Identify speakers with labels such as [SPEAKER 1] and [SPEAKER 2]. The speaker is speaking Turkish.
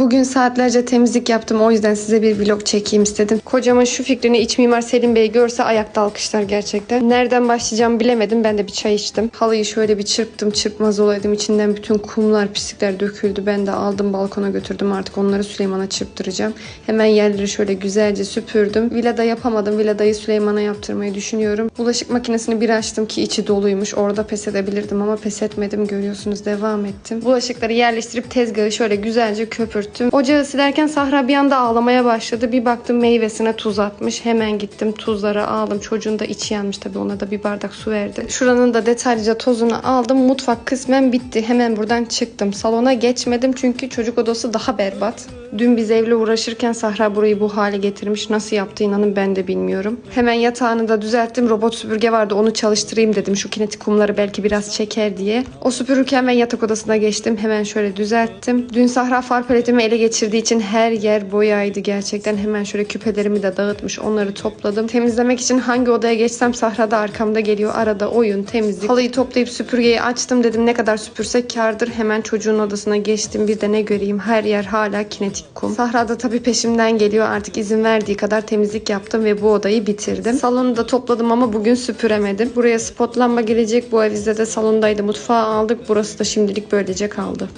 [SPEAKER 1] Bugün saatlerce temizlik yaptım o yüzden size bir vlog çekeyim istedim. Kocamın şu fikrini iç mimar Selim Bey görse ayakta alkışlar gerçekten. Nereden başlayacağımı bilemedim ben de bir çay içtim. Halıyı şöyle bir çırptım çırpmaz olaydım içinden bütün kumlar pislikler döküldü. Ben de aldım balkona götürdüm artık onları Süleyman'a çırptıracağım. Hemen yerleri şöyle güzelce süpürdüm. Villada yapamadım villadayı Süleyman'a yaptırmayı düşünüyorum. Bulaşık makinesini bir açtım ki içi doluymuş. Orada pes edebilirdim ama pes etmedim görüyorsunuz devam ettim. Bulaşıkları yerleştirip tezgahı şöyle güzelce köpürttüm. Ocağı silerken Sahra bir anda ağlamaya başladı. Bir baktım meyvesine tuz atmış. Hemen gittim tuzları aldım. Çocuğun da içi yanmış tabii ona da bir bardak su verdi. Şuranın da detaylıca tozunu aldım. Mutfak kısmen bitti. Hemen buradan çıktım. Salona geçmedim çünkü çocuk odası daha berbat. Dün biz evle uğraşırken Sahra burayı bu hale getirmiş. Nasıl yaptı inanın ben de bilmiyorum. Hemen yatağını da düzelttim. Robot süpürge vardı onu çalıştırayım dedim. Şu kinetik kumları belki biraz çeker diye. O süpürürken ben yatak odasına geçtim. Hemen şöyle düzelttim. Dün Sahra far paletimi ele geçirdiği için her yer boyaydı gerçekten. Hemen şöyle küpelerimi de dağıtmış. Onları topladım. Temizlemek için hangi odaya geçsem Sahra da arkamda geliyor. Arada oyun, temizlik. Halıyı toplayıp süpürgeyi açtım. Dedim ne kadar süpürsek kardır. Hemen çocuğun odasına geçtim. Bir de ne göreyim. Her yer hala kinetik kum. Sahra da tabii peşimden geliyor. Artık izin verdiği kadar temizlik yaptım ve bu odayı bitirdim. Salonu da topladım ama bugün süpüremedim. Buraya spot lamba gelecek. Bu avize de salondaydı. Mutfağı aldık. Burası da şimdilik böylece kaldı.